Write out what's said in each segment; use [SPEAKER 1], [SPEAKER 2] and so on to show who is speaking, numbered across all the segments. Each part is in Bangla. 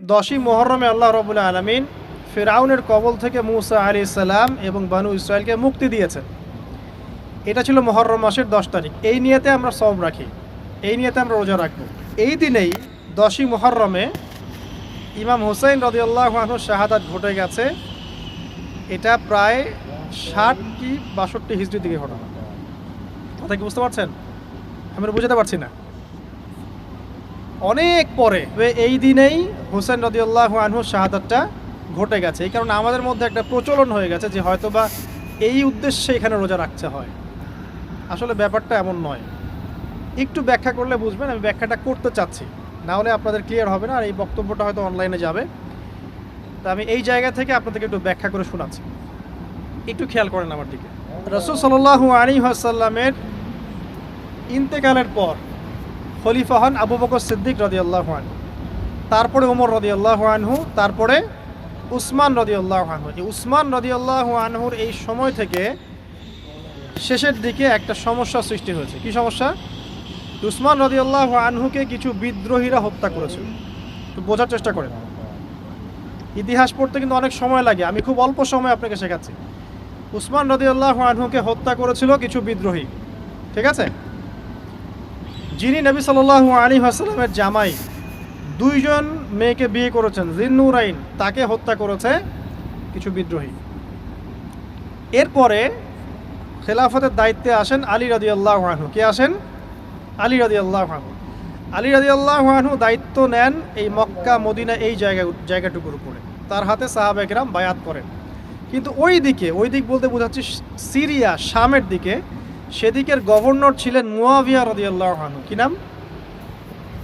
[SPEAKER 1] দশই মোহরমে আল্লাহ রবুল্লা আলমিন ফেরাউনের কবল থেকে মুসা আলি সালাম এবং বানু ইসরায়েলকে মুক্তি দিয়েছেন। এটা ছিল মহরম মাসের দশ তারিখ। এই নিয়েতে আমরা সব রাখি। এই নিয়েতে আমরা রোজা রাখব। এই দিনেই দশই মোহরমে ইমাম হুসাইন রদিয়াল্লাহ আনহু শাহাদাত ঘটে গেছে। এটা প্রায় ষাট কি বাষট্টি হিস্ট্রির দিকে ঘটনা। কথা কি বুঝতে পারছেন? আমি বুঝতে পারছি না। অনেক পরে। এই দিনেই হুসেন রদিউল্লাহ আনহু শাহাদাতটা ঘটে গেছে। এই কারণে আমাদের মধ্যে একটা প্রচলন হয়ে গেছে যে হয়তোবা এই উদ্দেশ্যে এখানে রোজা রাখতে হয়। আসলে ব্যাপারটা এমন নয়। একটু ব্যাখ্যা করলে বুঝবেন, আমি ব্যাখ্যাটা করতে চাচ্ছি। না হলে আপনাদের ক্লিয়ার হবে না, আর এই বক্তব্যটা হয়তো অনলাইনে যাবে। তা আমি এই জায়গা থেকে আপনাদেরকে একটু ব্যাখ্যা করে শোনাচ্ছি। একটু খেয়াল করেন আমার দিকে। রসুল সাল্লাহু আলী আসাল্লামের ইন্তেকালের পর খলিফা হন আবু বকর সিদ্দিক রদি আল্লাহ আনহু। তারপরে ওমর রদি আল্লাহ আনহু, তারপরে উসমান রদি আল্লাহ আনহু। এই উসমান রদি আল্লাহ আনহুর এই সময় থেকে শেষের দিকে একটা সমস্যা সৃষ্টি হয়েছে। কি সমস্যা? উসমান রদি আল্লাহ আনহুকে কিছু বিদ্রোহীরা হত্যা করেছিল বোঝার চেষ্টা করেন। ইতিহাস পড়তে কিন্তু অনেক সময় লাগে। আমি খুব অল্প সময় আপনাকে শেখাচ্ছি। উসমান রদি আল্লাহ আনহুকে হত্যা করেছিল কিছু বিদ্রোহী। ঠিক আছে? যিনি নবী সাল্লাল্লাহু আলী আসাল্লামের জামাই, দুইজন মেয়েকে বিয়ে করেছেন, জিন্নুরাইন, তাকে হত্যা করেছে কিছু বিদ্রোহী। এরপরে খেলাফতের দায়িত্বে আসেন আলী রাদি আল্লাহ আনহু। কে আসেন? আলী রাদি আল্লাহ আনহু। আলী রাদি আল্লাহ আনহু দায়িত্ব নেন এই মক্কা, মদিনা, এই জায়গা, জায়গাটুকুর উপরে। তার হাতে সাহাবেকরাম বায়াত করেন। কিন্তু ওই দিকে ওই দিক বলতে বোঝাচ্ছি সিরিয়া, শামের দিকে সেদিকের গভর্নর ছিলেন মুয়াবিয়া রদিয়াল্লাহ আনহু। কি নাম?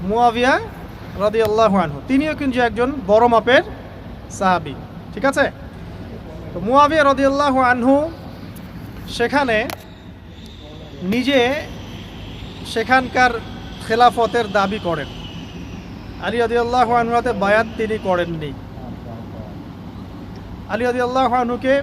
[SPEAKER 1] মুয়াবিয়া রদিয়াল্লাহ আনহু। তিনিও কিন্তু একজন বড় মাপের সাহাবি। ঠিক আছে? তো মুয়াবিয়া রদিয়াল্লাহ আনহু সেখানে নিজে সেখানকার খেলাফতের দাবি করেন। আলী রদিয়াল্লাহ আনহুতে বায়াত তিনি করেননি। আলী রদিয়াল্লাহ আনহুকে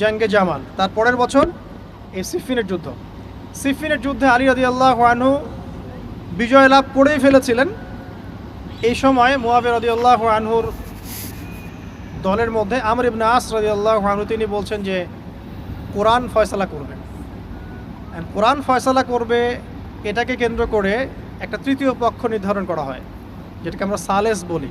[SPEAKER 1] জঙ্গে জামাল। তার পরের বছর এই সিফিনের যুদ্ধ। সিফিনের যুদ্ধে আলী রদি আল্লাহ আনহু বিজয় লাভ করেই ফেলেছিলেন। এই সময় মোয়াবে রদি আল্লাহ আনহুর দলের মধ্যে আমর ইবনে আস আল্লাহ আনহু, তিনি বলছেন যে, কোরআন ফয়সালা করবে। কোরআন ফয়সালা করবে, এটাকে কেন্দ্র করে একটা তৃতীয় পক্ষ নির্ধারণ করা হয়, যেটাকে আমরা সালেস বলি।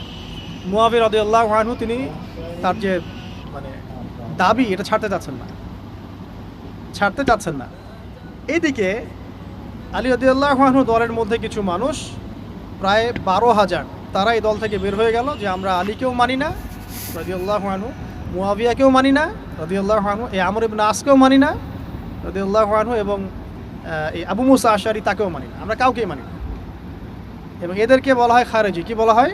[SPEAKER 1] মুয়াবির রদিয়াল্লাহ আনহু তিনি তার যে মানে দাবি, এটা ছাড়তে চাচ্ছেন না। ছাড়তে চাচ্ছেন না। এইদিকে আলী রদিয়াল্লাহ আনহু দলের মধ্যে কিছু মানুষ, প্রায় বারো হাজার, তারা এই দল থেকে বের হয়ে গেল যে আমরা আলীকেও মানি না রদিউল্লাহ আনহু মুয়াবিয়াকেও মানি না রদিউল্লাহ আনহু, এই আমর ইবনে আসকেও মানি না রদিউল্লাহ আনহু এবং এই আবু মুসা আশারি তাকেও মানি না। আমরা কাউকেই মানি না। এবং এদেরকে বলা হয় খারেজি। কি বলা হয়?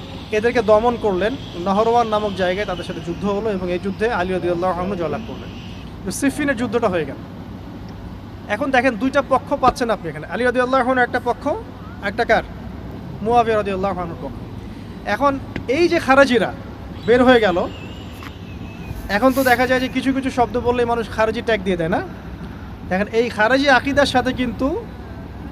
[SPEAKER 1] এদেরকে দমন করলেন নহরওয়ান নামক জায়গায় তাদের সাথে যুদ্ধ হলো এবং এই যুদ্ধে আলী আল্লাহ আনহু জয়লাভ করলেন। সিফিনের যুদ্ধটা হয়ে গেল। এখন দেখেন দুইটা পক্ষ পাচ্ছেন আপনি এখানে। আলী রাজি আল্লাহ একটা পক্ষ, একটা কার? মুয়াবিয়া রাজি আল্লাহ পক্ষ। এখন এই যে খারাজিরা বের হয়ে গেল, এখন তো দেখা যায় যে কিছু কিছু শব্দ বললেই মানুষ খারাজি ট্যাগ দিয়ে দেয় না। দেখেন এই খারাজি আকিদার সাথে কিন্তু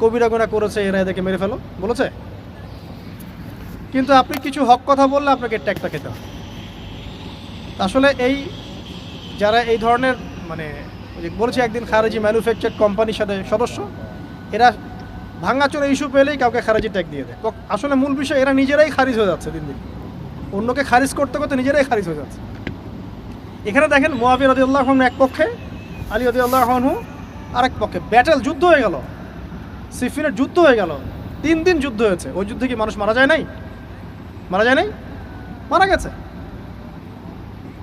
[SPEAKER 1] কবিরা গুণা করেছে, এরা এদেরকে মেরে ফেলো, বলেছে? কিন্তু আপনি কিছু হক কথা বললে আপনাকে ট্যাগটা খেতে হবে আসলে এই যারা এই ধরনের মানে বলেছে একদিন খারেজি ম্যানুফ্যাকচার কোম্পানির সাথে সদস্য, এরা ভাঙাচোরা ইস্যু পেলেই কাউকে খারিজি ট্যাগ দিয়ে দেয়। আসলে মূল বিষয়, এরা নিজেরাই খারিজ হয়ে যাচ্ছে দিন দিন। অন্যকে খারিজ করতে করতে নিজেরাই খারিজ হয়ে যাচ্ছে। এখানে দেখেন মোয়াবি রদিউল্লাহ এক পক্ষে, আলী রদিউল্লাহ আর এক পক্ষে। ব্যাটেল যুদ্ধ হয়ে গেল। সিফিনের যুদ্ধ হয়ে গেল। তিন দিন যুদ্ধ হয়েছে। ওই যুদ্ধে কি মানুষ মারা যায় নাই? মারা যায় নাই? মারা গেছে।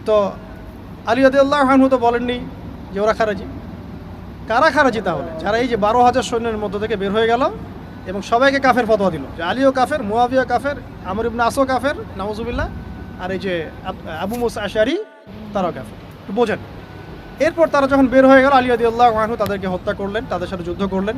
[SPEAKER 1] তো আলী আদিউল্লাহ রদিউল্লাহ তো বলেননি যে ওরা খারাজি। কারা খারাজি তাহলে? যারা এই যে বারো হাজার সৈন্যের মধ্য থেকে বের হয়ে গেল এবং সবাইকে কাফের ফতোয়া দিল। যে আলীও কাফের মুয়াবিয়া কাফের, আমর ইবনে আসো কাফের, নাউজুবিল্লাহ, আর এই যে আবু মুস আশারি, তারাও কাফের। বোঝেন। এরপর তারা যখন বের হয়ে গেল, আলী আল্লাহ আনহু তাদেরকে হত্যা করলেন, তাদের সাথে যুদ্ধ করলেন।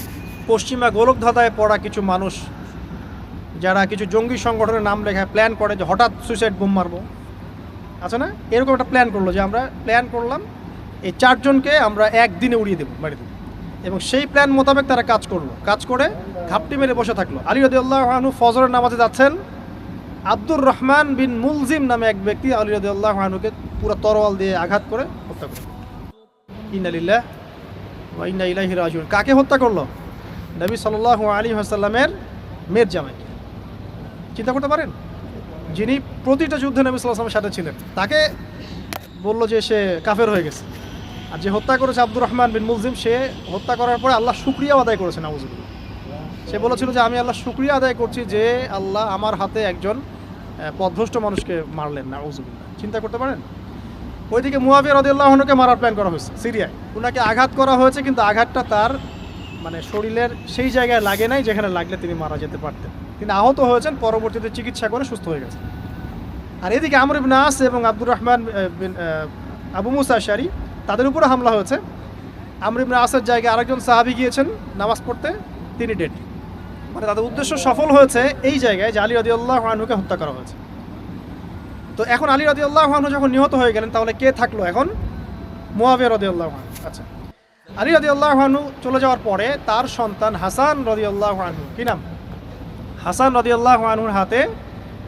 [SPEAKER 1] পশ্চিমা গোলকধাঁধায় পড়া কিছু মানুষ, যারা কিছু জঙ্গি সংগঠনের নাম লেখায় প্ল্যান করে যে হঠাৎ সুইসাইড বোম মারবো। আছে না? এরকম একটা প্ল্যান করল যে আমরা প্ল্যান করলাম, এই চারজনকে আমরা একদিনে উড়িয়ে দেবো বাড়িতে। এবং সেই প্ল্যান মোতাবেক তারা কাজ করল। কাজ করে ঘাপটি মেরে বসে থাকল। আলী রদিয়াল্লাহ আনহু ফজরের নামাজে যাচ্ছেন। আব্দুর রহমান বিন মুলজিম নামে এক ব্যক্তি আলী রদিয়াল্লাহ আনহুকে পুরো তরোয়াল দিয়ে আঘাত করে হত্যা করল ইন্নালিল্লাহ ওয়া ইন্না ইলাইহি রাজিউন। কাকে হত্যা করল? নবী সাল্লাল্লাহু আলাইহি ওয়াসাল্লামের মেয়ের জামাইকে চিন্তা করতে পারেন? যিনি প্রতিটা যুদ্ধে নবী আলাইহি সাথে ছিলেন তাকে বলল যে সে কাফের হয়ে গেছে। আর যে হত্যা করেছে আব্দুর রহমান বিন মুলজিম সে হত্যা করার পরে আল্লাহ শুক্রিয়া আদায় করেছে নাউজুবিল্লাহ। সে বলেছিল যে আমি আল্লাহ শুক্রিয়া আদায় করছি যে আল্লাহ আমার হাতে একজন আহ, পথভ্রষ্ট মানুষকে মারলেন না নাউজুবিল্লাহ। চিন্তা করতে পারেন? ওইদিকে মুয়াবিয়া রদিউল্লাহনকে মারার প্ল্যান করা হয়েছে সিরিয়ায়। ওনাকে আঘাত করা হয়েছে কিন্তু আঘাতটা তার মানে শরীরের সেই জায়গায় লাগে নাই যেখানে লাগলে তিনি মারা যেতে পারতেন। তিনি আহত হয়েছেন, পরবর্তীতে চিকিৎসা করে সুস্থ হয়ে গেছেন। আর এদিকে আমর আস এবং আব্দুর রহমান আবু মুসা শারি তাদের উপরে হামলা হয়েছে। আমর ইবনে আসের জায়গায় আরেকজন সাহাবি গিয়েছেন নামাজ পড়তে, তিনি ডেড মানে তাদের উদ্দেশ্য সফল হয়েছে এই জায়গায় যে আলী রদিউল্লাহ আনহুকে হত্যা করা হয়েছে। তো এখন আলী রদিউল্লাহ আনহু যখন নিহত হয়ে গেলেন, তাহলে কে থাকল এখন? মুয়াবিয়া রদিউল্লাহ আচ্ছা। আলী রদিউল্লাহ আনহু চলে যাওয়ার পরে তার সন্তান হাসান রদিউল্লাহ আনহু। কি নাম? হাসান রদিউল্লাহ আনহুর হাতে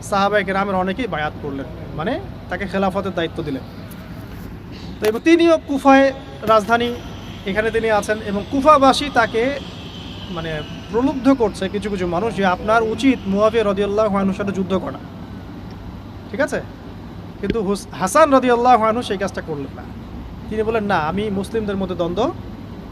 [SPEAKER 1] সাহাবাই গ্রামের অনেকেই বায়াত করলেন মানে তাকে খেলাফতের দায়িত্ব দিলেন। তো এবং তিনিও কুফায় রাজধানী এখানে তিনি আছেন এবং কুফাবাসী তাকে মানে প্রলুব্ধ করছে কিছু কিছু মানুষ যে আপনার উচিত মুয়াবিয়া রদিউল্লাহ আনহুর সাথে যুদ্ধ করা। ঠিক আছে? কিন্তু হুস- হাসান রদিউল্লাহ আনহু সেই কাজটা করলেন না। তিনি বলেন না, আমি মুসলিমদের মধ্যে দ্বন্দ্ব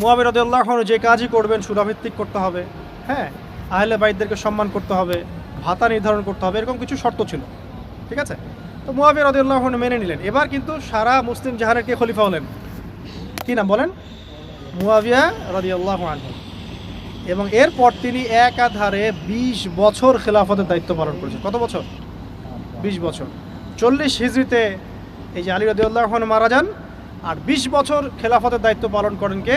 [SPEAKER 1] মুয়াবির রদুল্লাহ যে কাজই করবেন, সুরাভিত্তিক করতে হবে হ্যাঁ? আহলে বাইদদেরকে সম্মান করতে হবে, ভাতা নির্ধারণ করতে হবে, এরকম কিছু শর্ত ছিল, ঠিক আছে? তো মুয়াবির রদুল্লাহ মেনে নিলেন। এবার কিন্তু সারা মুসলিম জাহানের কে খলিফা হলেন? কি নাম বলেন? মুয়াবিয়া রদিয়াল্লাহ এবং এরপর তিনি একাধারে বিশ বছর খেলাফতের দায়িত্ব পালন করেছেন। কত বছর? বিশ বছর। চল্লিশ হিজড়িতে এই যে আলী রদিউল্লাহ মারা যান, আর বিশ বছর খেলাফতের দায়িত্ব পালন করেন কে?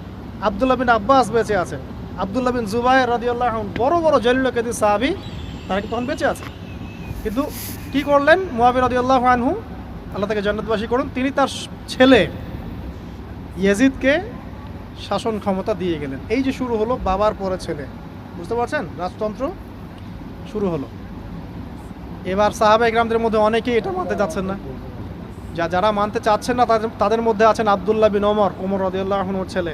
[SPEAKER 1] আবদুল্লাহ বিন আব্বাস বেঁচে আছে। আবদুল্লাহ বিন জুবাইর রাদিউল্লাহ বড় বড় জলিল কেদি সাহাবি, তারা কিন্তু তখন বেঁচে আছে। কিন্তু কি করলেন? মুয়াবির রাদিউল্লাহ আনহু, আল্লাহ তাকে জান্নাতবাসী করুন। তিনি তার ছেলে ইয়েজিদকে শাসন ক্ষমতা দিয়ে গেলেন। এই যে শুরু হলো বাবার পরে ছেলে। বুঝতে পারছেন? রাজতন্ত্র শুরু হলো। এবার সাহাবা গ্রামদের মধ্যে অনেকেই এটা মানতে চাচ্ছেন না। যা, যারা মানতে চাচ্ছেন না, তাদের তাদের মধ্যে আছেন আবদুল্লাহ বিন ওমর ওমর রদিউল্লাহনুর ছেলে।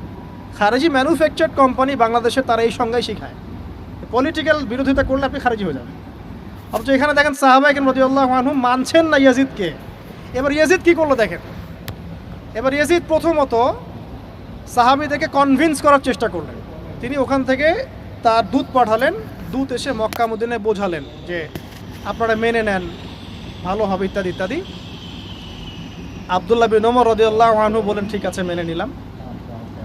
[SPEAKER 1] খারিজি ম্যানুফ্যাকচার কোম্পানি বাংলাদেশে তারা এই সংজ্ঞাই শেখায়। পলিটিক্যাল বিরোধিতা করলে আপনি খারিজি হয়ে যাবেন। অথচ এখানে দেখেন সাহাবাহিক রদিউল্লাহ আনহু মানছেন না ইয়াজিদকে। এবার ইয়াজিদ কি করল দেখেন? এবার ইয়াজিদ প্রথমত সাহাবিদেরকে কনভিন্স করার চেষ্টা করলেন। তিনি ওখান থেকে তার দুধ পাঠালেন। দুধ এসে মক্কা বোঝালেন যে আপনারা মেনে নেন, ভালো হবে ইত্যাদি ইত্যাদি। আবদুল্লাহ বিন ওমর রদিউল্লাহ আনহু বলেন, ঠিক আছে, মেনে নিলাম।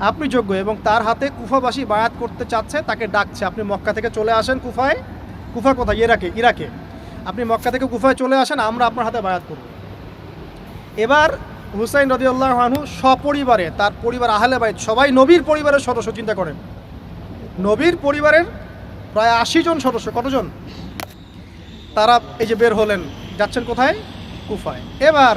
[SPEAKER 1] আপনি যোগ্য এবং তার হাতে কুফাবাসী বায়াত করতে চাচ্ছে, তাকে ডাকছে। আপনি মক্কা থেকে চলে আসেন কুফায়। কুফা কোথায়? ইরাকে ইরাকে। আপনি মক্কা থেকে কুফায় চলে আসেন, আমরা আপনার হাতে বায়াত করব। এবার হুসাইন রদিউল্লাহ আনহু সপরিবারে, তার পরিবার আহলে বাইত, সবাই নবীর পরিবারের সদস্য, চিন্তা করেন। নবীর পরিবারের প্রায় আশি জন সদস্য, কতজন? তারা এই যে বের হলেন, যাচ্ছেন কোথায়? কুফায়। এবার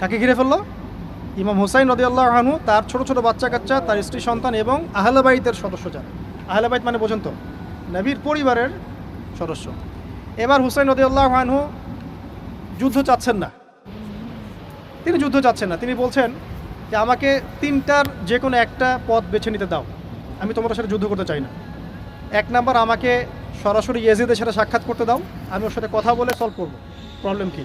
[SPEAKER 1] কাকে ঘিরে ফেলল? ইমাম হুসাইন রদি আল্লাহ আনহু, তার ছোট ছোট বাচ্চা কাচ্চা, তার স্ত্রী সন্তান এবং আহলাবাইতের সদস্য যারা। আহলাবাইত মানে বোঝেন তো, নবীর পরিবারের সদস্য। এবার হুসাইন রদি আল্লাহ আনহু যুদ্ধ চাচ্ছেন না। তিনি যুদ্ধ চাচ্ছেন না। তিনি বলছেন যে, আমাকে তিনটার যে কোনো একটা পথ বেছে নিতে দাও। আমি তোমার সাথে যুদ্ধ করতে চাই না। এক নাম্বার, আমাকে সরাসরি ইয়েজিদের সাথে সাক্ষাৎ করতে দাও। আমি ওর সাথে কথা বলে সলভ করব। প্রবলেম কী?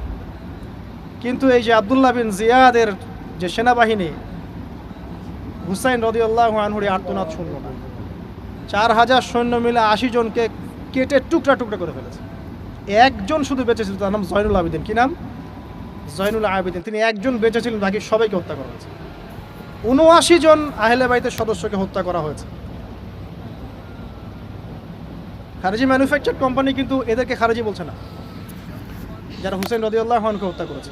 [SPEAKER 1] কিন্তু এই যে আবদুল্লাহ বিন জিয়াদের যে সেনাবাহিনী, হুসাইন রদিউল্লাহ আনহুরি আর্তনাদ শুনল না। চার হাজার সৈন্য মিলে আশি জনকে কেটে টুকরা টুকরা করে ফেলেছে। একজন শুধু বেঁচে ছিল তার নাম জয়নুল আবেদিন। কী নাম? জয়নুল আবেদিন। তিনি একজন বেঁচে ছিলেন বাকি সবাইকে হত্যা করা হয়েছে। উনআশি জন আহলে বাইতের সদস্যকে হত্যা করা হয়েছে। খারেজি ম্যানুফ্যাকচার কোম্পানি কিন্তু এদেরকে খারেজি বলছে না। যারা হুসেন রদিউল্লাহ খানকে হত্যা করেছে।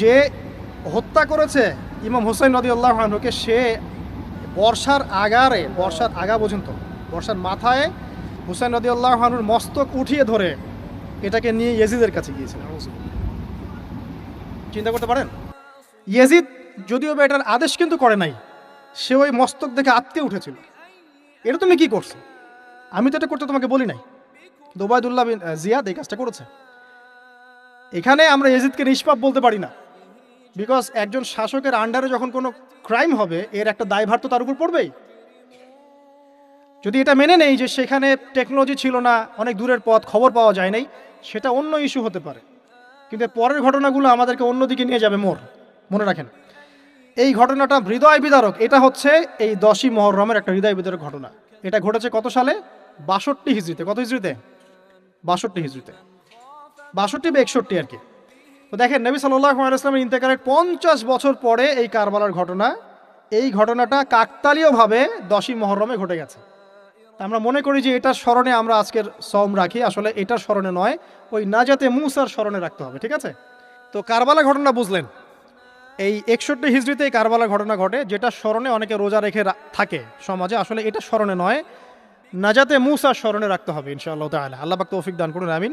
[SPEAKER 1] যে হত্যা করেছে ইমাম হোসেন নদী আল্লাহ আনহুকে, সে বর্ষার আগারে, বর্ষার আগা পর্যন্ত, বর্ষার মাথায় হুসেন নদী আল্লাহ আনহুর মস্তক উঠিয়ে ধরে এটাকে নিয়ে ইয়েজিদের কাছে গিয়েছিল। চিন্তা করতে পারেন? ইয়েজিদ যদিও বা এটার আদেশ কিন্তু করে নাই, সে ওই মস্তক দেখে আটকে উঠেছিল। এটা তুমি কি করছ? আমি তো এটা করতে তোমাকে বলি নাই। দোবায়দুল্লাহ জিয়াদ এই কাজটা করেছে। এখানে আমরা ইয়েজিদকে নিষ্পাপ বলতে পারি না। বিকজ একজন শাসকের আন্ডারে যখন কোনো ক্রাইম হবে, এর একটা দায়ভার তো তার উপর পড়বেই। যদি এটা মেনে নেই যে সেখানে টেকনোলজি ছিল না, অনেক দূরের পথ, খবর পাওয়া যায় নাই, সেটা অন্য ইস্যু হতে পারে। কিন্তু পরের ঘটনাগুলো আমাদেরকে অন্যদিকে নিয়ে যাবে মোর। মনে রাখেন। এই ঘটনাটা হৃদয় বিদারক। এটা হচ্ছে এই দশই মহরমের একটা হৃদয় বিদারক ঘটনা। এটা ঘটেছে কত সালে? বাষট্টি হিজড়িতে। কত হিজড়িতে? বাষট্টি হিজড়িতে। বাষট্টি বা একষট্টি আর কি। তো দেখেন, নবী সাল্লাহ আলাইসলামের ইন্তেকালের পঞ্চাশ বছর পরে এই কারবালার ঘটনা, এই ঘটনাটা কাকতালীয়ভাবে দশই মহরমে ঘটে গেছে। আমরা মনে করি যে এটার স্মরণে আমরা আজকের সম রাখি। আসলে এটার স্মরণে নয়, ওই নাজাতে মুসার স্মরণে রাখতে হবে, ঠিক আছে? তো কারবালা ঘটনা বুঝলেন। এই একষট্টি হিজড়িতে এই কারবালা ঘটনা ঘটে, যেটা স্মরণে অনেকে রোজা রেখে থাকে সমাজে। আসলে এটা স্মরণে নয়, নাজাতে মুসার স্মরণে রাখতে হবে, ইনশাআল্লাহ তাহলে আল্লাহ পাক তৌফিক দান করুন, আমিন।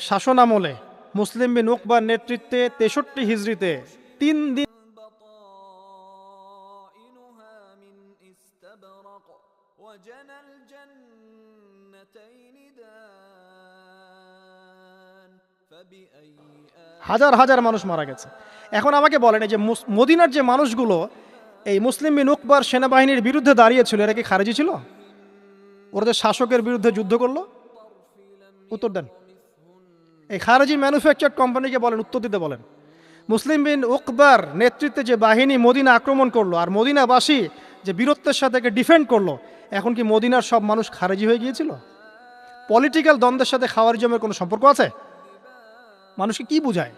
[SPEAKER 1] শাসন আমলে মুসলিম বিন উকবার নেতৃত্বে তেষট্টি হিজড়িতে তিন দিন
[SPEAKER 2] بطائنها من استبرق وجنى الجنتين دان فبأي
[SPEAKER 1] হাজার হাজার মানুষ মারা গেছে এখন আমাকে বলেন এই যে মুস- মদিনার যে মানুষগুলো এই মুসলিম বিন উকবার সেনাবাহিনীর বিরুদ্ধে দাঁড়িয়েছিল এরা কি খারেজি ছিল ওরা যে শাসকের বিরুদ্ধে যুদ্ধ করলো উত্তর দেন এই খারেজি ম্যানুফ্যাকচার কোম্পানিকে বলেন, উত্তর দিতে বলেন। মুসলিম বিন উকবার নেতৃত্বে যে বাহিনী মদিনা আক্রমণ করল, আর মদিনাবাসী যে বীরত্বের সাথে ডিফেন্ড করল, এখন কি মদিনার সব মানুষ খারেজি হয়ে গিয়েছিল? পলিটিক্যাল দ্বন্দ্বের সাথে খাওয়ার খাওয়ারিজমের কোনো সম্পর্ক আছে? মানুষকে কি বোঝায়?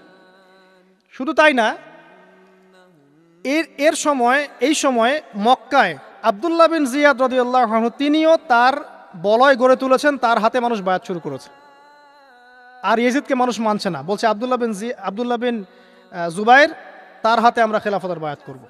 [SPEAKER 1] শুধু তাই না, এর এর সময়, এই সময় মক্কায় আবদুল্লাহ বিন জিয়াদ রদিউল্লাহ তিনিও তার বলয় গড়ে তুলেছেন, তার হাতে মানুষ বায়াত শুরু করেছে। আর ইয়েজিদকে মানুষ মানছে না। বলছে আবদুল্লাহ বিন জি আবদুল্লাহ বিন জুবাইর, তার হাতে আমরা খেলাফতার বায়াত করব।